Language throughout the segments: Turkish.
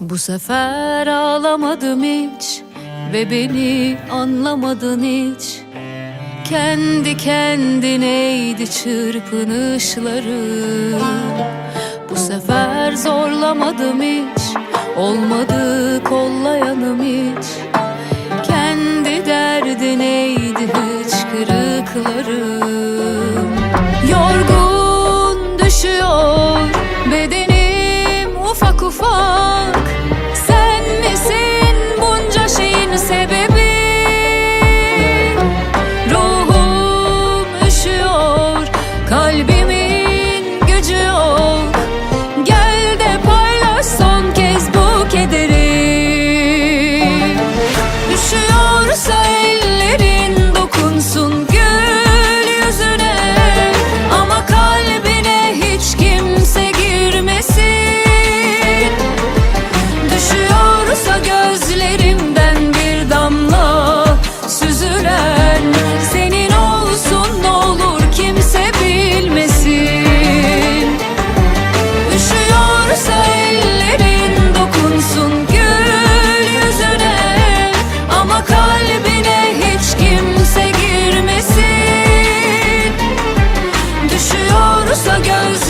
Bu sefer ağlamadım hiç ve beni anlamadın hiç. Kendi kendineydi çırpınışları. Bu sefer zorlamadım hiç Olmadı kollayanım hiç. Kendi derdineydi hırsızlığı sun comes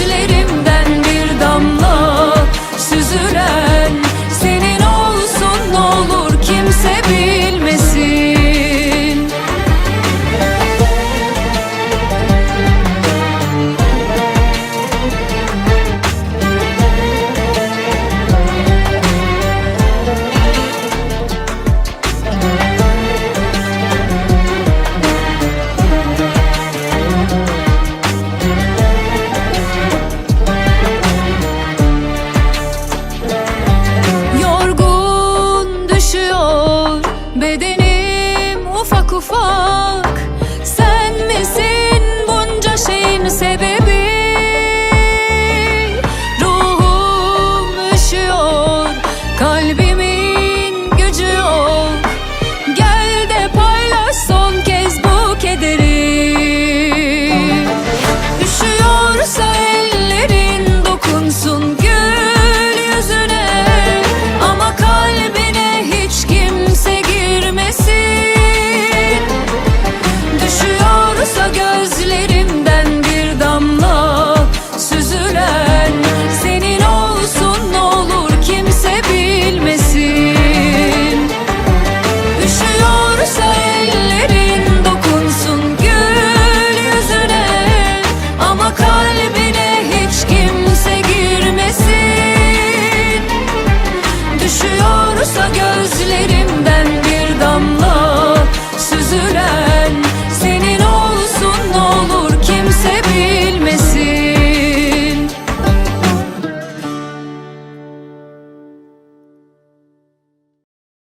fall so good.